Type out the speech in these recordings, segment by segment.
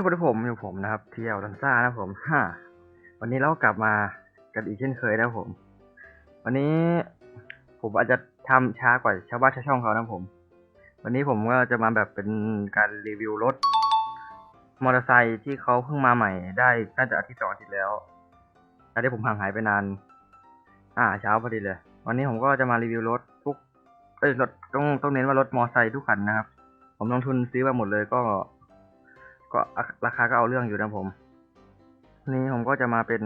สวัสดีผมอยู่ผมนะครับเที่ยวลันซ่านะผมฮ่าวันนี้เรากลับมากันอีกเช่นเคยนะผม วันนี้ผมอาจจะทำช้ากว่าชาวบ้านชาวช่องเขานะผม วันนี้ผมก็จะมาแบบเป็นการรีวิวรถมอเตอร์ไซค์ที่เขาเพิ่งมาใหม่ ได้น่าจะอาทิตย์สองอาทิตย์แล้วแล้วที่ผมห่างหายไปนาน อ่าเช้าพอดีเลย วันนี้ผมก็จะมารีวิวรถทุกเอ้ยรถต้องต้องเน้นว่ารถมอเตอร์ไซค์ทุกคันนะครับ ผมลงทุนซื้อมาหมดเลยก็ ก็ราคาก็เอาเรื่องอยู่นะผม นี่ผมก็จะมาเป็น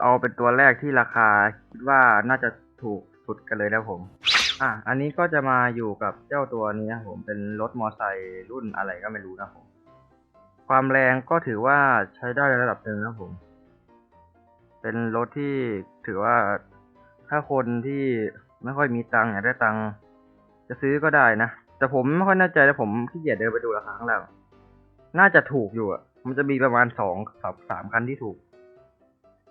เอาเป็นตัวแรกที่ราคาคิดว่าน่าจะถูกสุดกันเลยนะผม อะ อันนี้ก็จะมาอยู่กับเจ้าตัวนี้นะผมเป็นรถมอไซค์รุ่นอะไรก็ไม่รู้นะผม ความแรงก็ถือว่าใช้ได้ในระดับหนึ่งนะผม เป็นรถที่ถือว่าถ้าคนที่ไม่ค่อยมีตังค์อยากได้ตังค์จะซื้อก็ได้นะ แต่ผมไม่ค่อยแน่ใจแล้วผมขี้เกียจเดินไปดูราคาข้างล่างน่าจะถูกอยู่อะ มันจะมีประมาณสองสามสามคันที่ถูก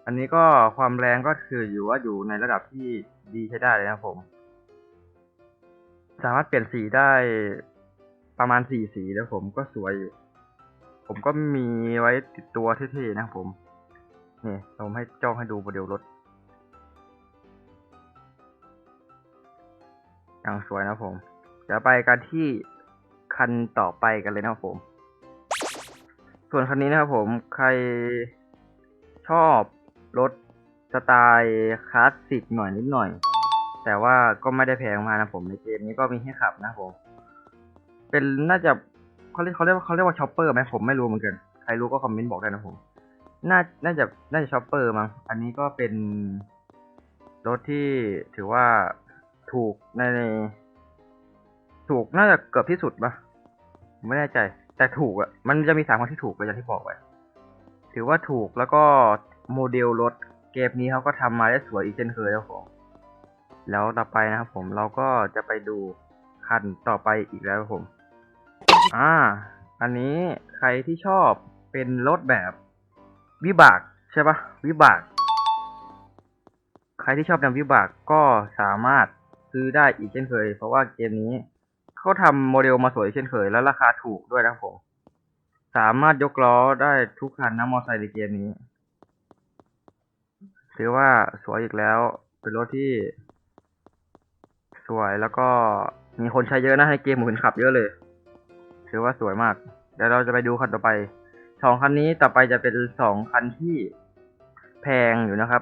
อันนี้ก็ความแรงก็คืออยู่ว่าอยู่ในระดับที่ดีใช้ได้เลยนะผม สามารถเปลี่ยนสีได้ประมาณสี่สีแล้วผมก็สวยอยู่ผมก็มีไว้ติดตัวเท่ๆนะครับผม นี่ผมให้จ้องให้ดูโมเดลรถ อย่างสวยนะผม ดี๋ยวไปกันที่คันต่อไปกันเลยนะครับผม ส่วนคันนี้นะครับผมใครชอบรถสไตล์คลาสสิกหน่อยนิดหน่อย แต่ว่าก็ไม่ได้แพงมากนะผมในเกมนี้ก็มีให้ขับนะผม เป็นน่าจะเขาเรียกเขาเรียกว่าเขาเรียกว่าช็อปเปอร์ไหมผมไม่รู้เหมือนกัน ใครรู้ก็คอมเมนต์บอกได้นะผม น่า น่าจะ น่าจะช็อปเปอร์มั้ง อันนี้ก็เป็นรถที่ถือว่าถูกใน ถูกน่าจะเกือบที่สุดปะไม่แน่ใจ แต่ถูกอะ่ะมันจะมีสามคนที่ถูกเลยอย่างที่บอกไว้ถือว่าถูกแล้วก็โมเดลรถเกมนี้เขาก็ทำมาได้สวยอีกเช่นเคยแล้วผมแล้วต่อไปนะครับผมเราก็จะไปดูคันต่อไปอีกแล้วครับผม อ่า อันนี้ใครที่ชอบเป็นรถแบบวิบากใช่ปะวิบาก ใครที่ชอบแนววิบากก็สามารถซื้อได้อีกเช่นเคย เพราะว่าเกมนี้ เขาทำโมเดลมาสวยเช่นเคย แล้วราคาถูกด้วยนะผม สามารถยกล้อได้ทุกคันนะมอเตอร์ไซค์ในเกมนี้ ถือว่าสวยอีกแล้ว เป็นรถที่ สวยแล้วก็มีคนใช้เยอะนะในเกมผมเห็นขับเยอะเลย ถือว่าสวยมากเดี๋ยวเราจะไปดูคันต่อไปสองคันนี้ต่อไปจะเป็นสองคันที่แพงอยู่นะครับ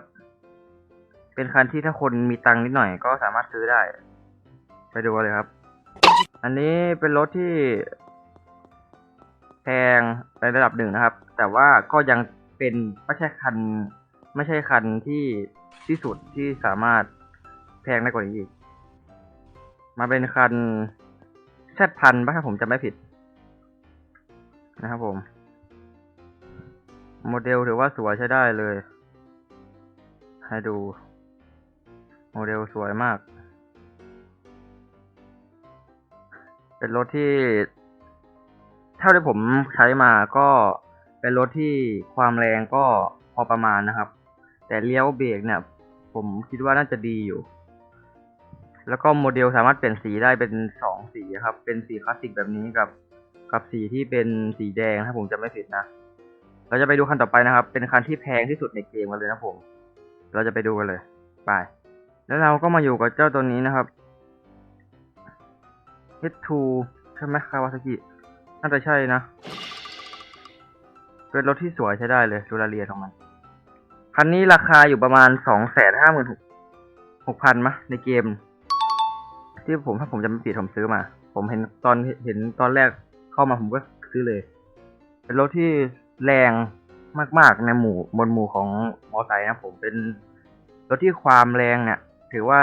เป็นคันที่ถ้าคนมีตังค์นิดหน่อยก็สามารถซื้อได้ ไปดูเลยครับ อันนี้เป็นรถที่แพงในระดับหนึ่งนะครับ แต่ว่าก็ยังเป็นไม่ใช่คัน ไม่ใช่คันที่ที่สุดที่สามารถแพงได้กว่านี้อีก มาเป็นคันแซดพันป่ะถ้าผมจำไม่ผิด นะครับผม โมเดลถือว่าสวยใช้ได้เลย ให้ดู โมเดลสวยมาก เป็นรถที่ เท่าที่ผมใช้มาก็เป็นรถที่ความแรงก็พอประมาณนะครับ แต่เลี้ยวเบรกเนี่ย ผมคิดว่าน่าจะดีอยู่ แล้วก็โมเดลสามารถเปลี่ยนสีได้เป็นสองสีครับ เป็นสีคลาสสิกแบบนี้กับกับสีที่เป็นสีแดงถ้าผมจำไม่ผิดนะ เราจะไปดูคันต่อไปนะครับ เป็นคันที่แพงที่สุดในเกมกันเลยนะผม เราจะไปดูกันเลย ไป แล้วเราก็มาอยู่กับเจ้าตัวนี้นะครับ H2 ใช่ไหมคาวาซากิ น่าจะใช่นะ เป็นรถที่สวยใช้ได้เลยดูรายละเอียดของมัน คันนี้ราคาอยู่ประมาณสองแสนห้าหมื่นหกพันมะ ในเกม ที่ผมถ้าผมจะไม่ผิดผมซื้อมา ผมเห็นตอนเห็นตอนแรกเข้ามาผมก็ซื้อเลย เป็นรถที่แรงมาก ๆ ในหมู่บนหมู่ของมอไซค์นะผมเป็นรถที่ความแรงเนี่ย ถือว่า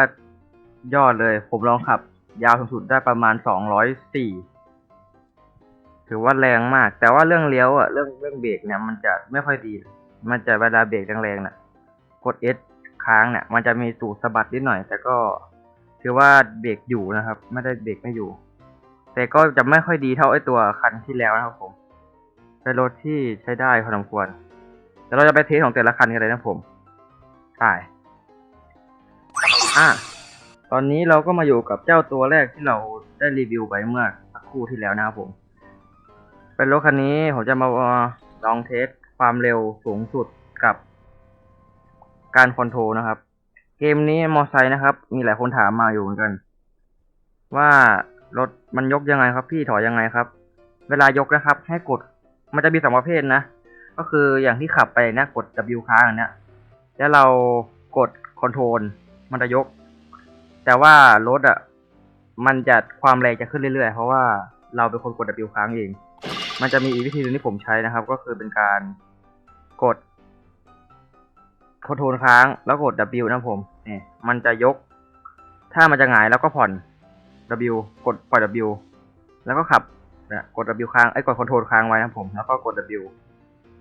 ยอดเลย ผมลองขับ ยาวสูงสุดได้ประมาณสองร้อยสี่ถือว่าแรงมาก แต่ว่าเรื่องเลี้ยวอะเรื่องเรื่องเบรกเนี่ยมันจะไม่ค่อยดี มันจะเวลาเบรกแรงๆน่ะ กด S ค้างเนี่ยมันจะมีสูดสะบัดนิดหน่อย แต่ก็ถือว่าเบรกอยู่นะครับ ไม่ได้เบรกไม่อยู่ แต่ก็จะไม่ค่อยดีเท่าไอตัวคันที่แล้วนะครับผมเป็นรถที่ใช้ได้พอสมควรเดี๋ยวเราจะไปเทสของแต่ละคันกันเลยนะผมใช่อะ อนนี้เราก็มาอยู่กับเจ้าตัวแรกที่เราได้รีวิวไปเมื่อสักครู่ที่แล้วนะครับผม เป็นรถคันนี้ผมจะมาลองเทสความเร็วสูงสุดกับการคอนโทรลนะครับ เกมนี้มอไซค์นะครับ มีหลายคนถามมาอยู่เหมือนกัน ว่ารถมันยกยังไงครับ พี่ถอยยังไงครับ เวลายกนะครับ ให้กดมันจะมีสองประเภทนะ ก็คืออย่างที่ขับไปเนี่ยกด W ค้างอันเนี้ยแล้วเรากดคอนโทรลมันจะยก แต่ว่ารถอะ มันจะความแรงจะขึ้นเรื่อยๆ เพราะว่าเราเป็นคนกด W ค้างเอง มันจะมีอีกวิธีหนึงที่ผมใช้นะครับ ก็คือเป็นการกดคอนโทรลค้างแล้วกด W นะผมนี่มันจะยก ถ้ามันจะหงายแล้วก็ผ่อน W กดปล่อย W แล้วก็ขับนะกด W ค้างไอ้กดคอนโทรลค้างไว้นะผม แล้วก็กด W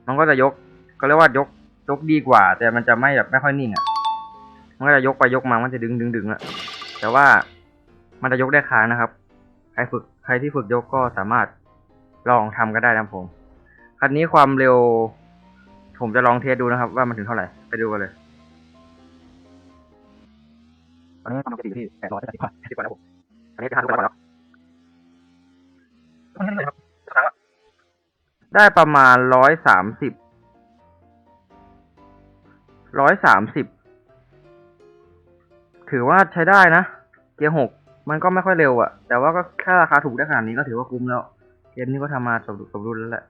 มันก็จะยกก็เรียกว่ายกยกดีกว่า แต่มันจะไม่แบบไม่ค่อยนิ่งอะ มันก็จะยกไปยกมา มันจะดึงดึงดึงอะ แต่ว่ามันจะยกได้ค้างนะครับ ใครฝึกใครที่ฝึกยกก็สามารถลองทำก็ได้นะครับผม คันนี้ความเร็ว ผมจะลองเทสดูนะครับ ว่ามันถึงเท่าไหร่ ไปดูกันเลยตอนนี้ความเร็วจะอยู่ที่แปดร้อยแปดสิบกว่าแปดสิบกว่านะครับผมอันนี้จะห้าสิบกว่าแล้วตอนนี้เท่าไหร่ครับครั้งละได้ประมาณร้อยสามสิบร้อยสามสิบ ถือว่าใช้ได้นะ เกียร์หกมันก็ไม่ค่อยเร็วอะแต่ว่าก็แค่ราคาถูกได้ขนาดนี้ก็ถือว่าคุ้มแล้ว เกมนี้ก็ทำมาสมดุลสมดุลแล้วแหละ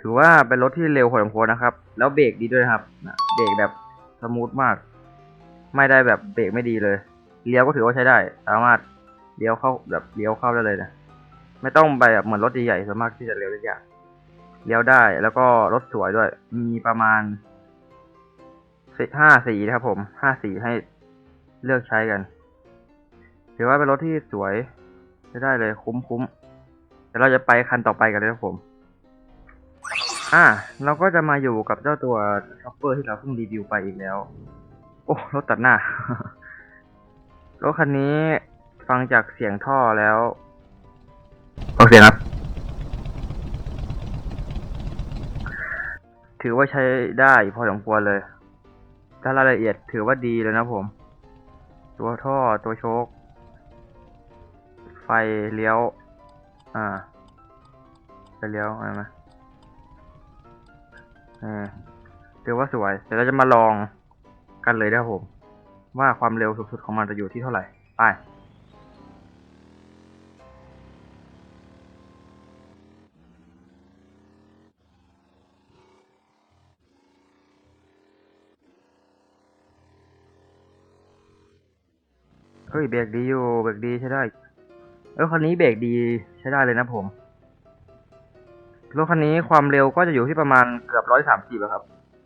ถือว่าเป็นรถที่เร็วพอสมควรนะครับ แล้วเบรกดีด้วยครับนะเบรกแบบสมูทมาก ไม่ได้แบบเบรกไม่ดีเลยเลี้ยวก็ถือว่าใช้ได้ สามารถเลี้ยวเข้าแบบเลี้ยวเข้าได้เลยนะ ไม่ต้องไปแบบเหมือนรถใหญ่ๆส่วนมากที่จะเลี้ยวได้ยากเลี้ยวได้แล้วก็รถสวยด้วย มีประมาณสิห้าสีนะครับผมห้าสีให้ เลือกใช้กัน ถือว่าเป็นรถที่สวยได้เลยคุ้มคุ้มเดี๋ยวเราจะไปคันต่อไปกันเลยครับผม อ่า เราก็จะมาอยู่กับเจ้าตัวช็อปเปอร์ที่เราเพิ่งรีวิวไปอีกแล้ว โอ้รถตัดหน้ารถคันนี้ฟังจากเสียงท่อแล้วโอเคครับ ถือว่าใช้ได้พอสมควรเลยถ้ารายละเอียดถือว่าดีเลยนะผม ตัวท่อตัวโชคไฟเลี้ยว อ่าไฟเลี้ยวอะไรไหมเออถือว่าสวย เดี๋ยวเราจะมาลองกันเลยนะครับผม ว่าความเร็วสุดๆของมันจะอยู่ที่เท่าไหร่ ไป เฮ้ยเบรกดีอยู่เบรกดีใช้ได้เออคันนี้เบรกดีใช้ได้เลยนะผมรถคันนี้ความเร็วก็จะอยู่ที่ประมาณเกือบร้อยสามสิบครับ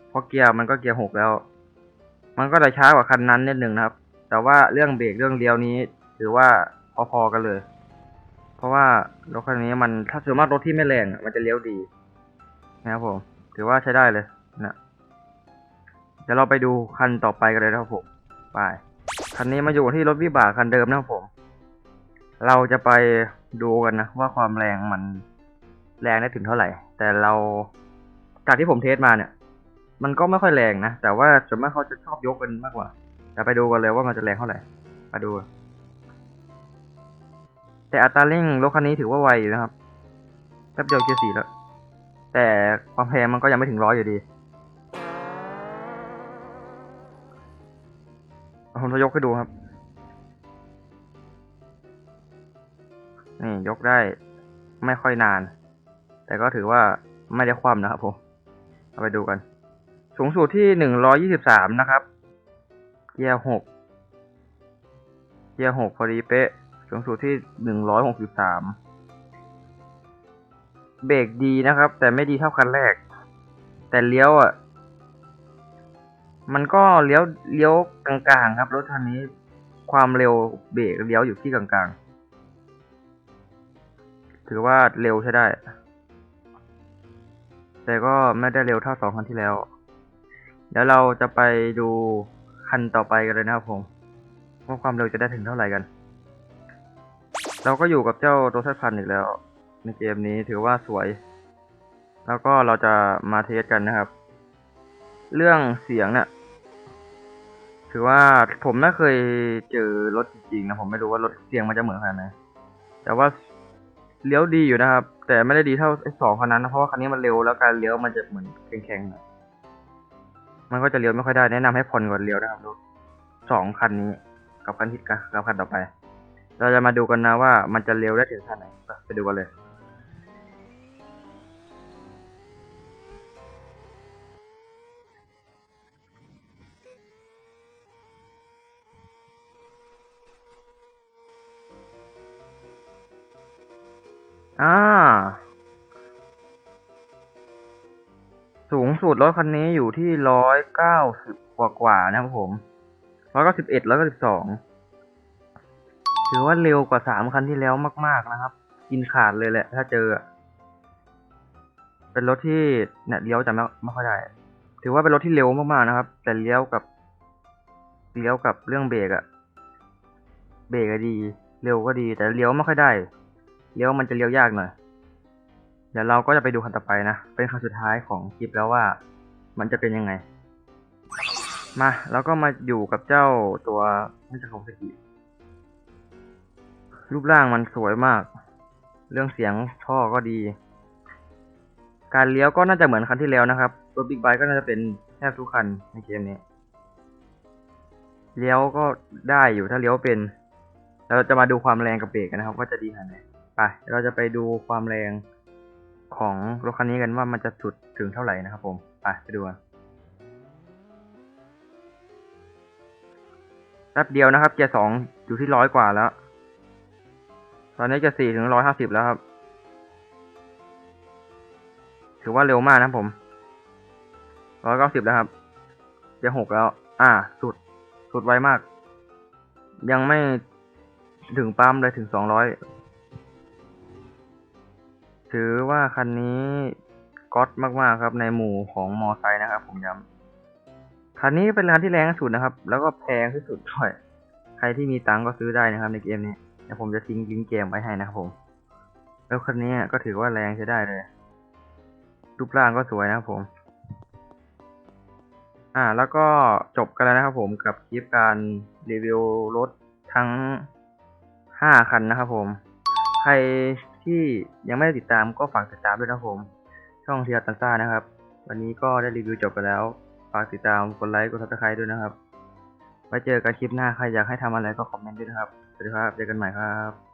เพราะเกียร์มันก็เกียร์หกแล้ว มันก็จะช้ากว่าคันนั้นนิดหนึ่งนะครับ แต่ว่าเรื่องเบรกเรื่องเลี้ยวนี้ ถือว่าพอๆกันเลย เพราะว่ารถคันนี้มันถ้าส่วนมากรถที่ไม่แรงมันจะเลี้ยวดีนะครับผม ถือว่าใช้ได้เลยนะเดี๋ยวเราไปดูคันต่อไปกันเลยนะครับผมไป คันนี้มาอยู่ที่รถวิบากคันเดิมนะครับผม เราจะไปดูกันนะว่าความแรงมันแรงได้ถึงเท่าไหร่ แต่เราจากที่ผมเทสมาเนี่ย มันก็ไม่ค่อยแรงนะ แต่ว่าส่วนมากเขาจะชอบยกกันมากกว่าแต่ไปดูกันเลยว่ามันจะแรงเท่าไหร่มาดู แต่อัตราเร่งรถคันนี้ถือว่าไวอยู่นะครับแป๊บเดียวเกียร์สี่แล้ว แต่ความแรงมันก็ยังไม่ถึงร้อยอยู่ดี ผมจะยกให้ดูครับ นี่ยกได้ไม่ค่อยนาน แต่ก็ถือว่าไม่ได้คว่ำนะครับผม เอาไปดูกัน สูงสุดที่หนึ่งร้อยี่สิบสามนะครับ เกียร์หก เกียร์หกพอดีเป๊ะ สูงสุดที่หนึ่งร้อยหกสิบสาม เบรกดีนะครับ แต่ไม่ดีเท่าคันแรก แต่เลี้ยวอะ มันก็เลี้ยวเลี้ยวกลางๆครับรถคันนี้ความเร็วเบรกเลี้ยวอยู่ที่กลางๆ ถือว่าเร็วใช้ได้ แต่ก็ไม่ได้เร็วเท่าสองคันที่แล้ว เดี๋ยวเราจะไปดูคันต่อไปกันเลยนะครับผมว่าความเร็วจะได้ถึงเท่าไหร่กัน เราก็อยู่กับเจ้าตัวทัพันอีกแล้ว ในเกมนี้ถือว่าสวย แล้วก็เราจะมาเทสกันนะครับ เรื่องเสียงเนี่ย ถือว่าผมไม่เคยเจอรถจริงๆนะผมไม่รู้ว่ารถเสียงมันจะเหมือนขนาดไหนแต่ว่าเลี้ยวดีอยู่นะครับ แต่ไม่ได้ดีเท่าไอ้สองคันนั้นนะเพราะว่าคันนี้มันเร็วแล้วการเลี้ยวมันจะเหมือนแข็งๆมันก็จะเลี้ยวไม่ค่อยได้แนะนำให้ผ่อนก่อนเลี้ยวนะครับรถสองคันนี้กับคันที่กับคันต่อไป เราจะมาดูกันนะว่ามันจะเร็วได้ถึงขนาดไหนไปดูกันเลย อ่า สูงสุดรถคันนี้อยู่ที่ร้อยเก้าสิบกว่ากว่าๆนะครับผมร้อยเก้าสิบเอ็ดร้อยเก้าสิบสองถือว่าเร็วกว่าสามคันที่แล้วมาก ๆนะครับ กินขาดเลยแหละ ถ้าเจอ เป็นรถที่เนี่ยเลี้ยวจะไม่ไม่ค่อยได้ ถือว่าเป็นรถที่เร็วมากๆนะครับ แต่เลี้ยวกับ เลี้ยวกับเรื่องเบรกอะเบรกอะดี เร็วก็ดี แต่เลี้ยวไม่ค่อยได้ เลี้ยวมันจะเลี้ยวยากหน่อย เดี๋ยวเราก็จะไปดูคันต่อไปนะ เป็นคันสุดท้ายของคลิปแล้วว่า มันจะเป็นยังไง มาแล้วก็มาอยู่กับเจ้าตัวมิสโคสกิรูปร่างมันสวยมาก เรื่องเสียงท่อก็ดี การเลี้ยวก็น่าจะเหมือนคันที่แล้วนะครับ รถบิ๊กไบค์ก็น่าจะเป็นแทบทุกคันในเกมนี้ เลี้ยวก็ได้อยู่ถ้าเลี้ยวเป็นเราจะมาดูความแรงกับเบรกกันนะครับ ว่าจะดีขนาดไหน ไปเราจะไปดูความแรงของรถคันนี้กันว่ามันจะสุดถึงเท่าไหร่นะครับผม ไปไปดูกันแป๊บเดียวนะครับเกียร์สองอยู่ที่ร้อยกว่าแล้ว ตอนนี้จะสี่ถึงร้อยห้าสิบแล้วครับ ถือว่าเร็วมากนะผมร้อยเก้าสิบแล้วครับเจะหกแล้ว อ่า สุด สุดไวมาก ยังไม่ถึงปั๊มเลยถึงสองร้อย ถือว่าคันนี้ก๊อตมากๆครับในหมู่ของมอไซค์นะครับ ผมย้ำคันนี้เป็นคันที่แรงที่สุดนะครับ แล้วก็แพงที่สุดด้วยใครที่มีตังก็ซื้อได้นะครับในเกมนี้เดี๋ยวผมจะทิ้งลิงก์เกมไว้ให้นะครับผม แล้วคันนี้ก็ถือว่าแรงใช้ได้เลยรูปร่างก็สวยนะครับผม อ่า แล้วก็จบกันแล้วนะครับผมกับคลิปการรีวิวรถทั้งห้าคันนะครับผม ใคร ที่ยังไม่ได้ติดตามก็ฝากติดตามด้วยนะครับผม ช่องเทียร์ตันซ่านะครับ วันนี้ก็ได้รีวิวจบไปแล้ว ฝากติดตามกดไลค์กดซับสไครต์ด้วยนะครับไว้เจอกันคลิปหน้าใครอยากให้ทำอะไรก็คอมเมนต์ด้วยนะครับสวัสดีครับเจอกันใหม่ครับ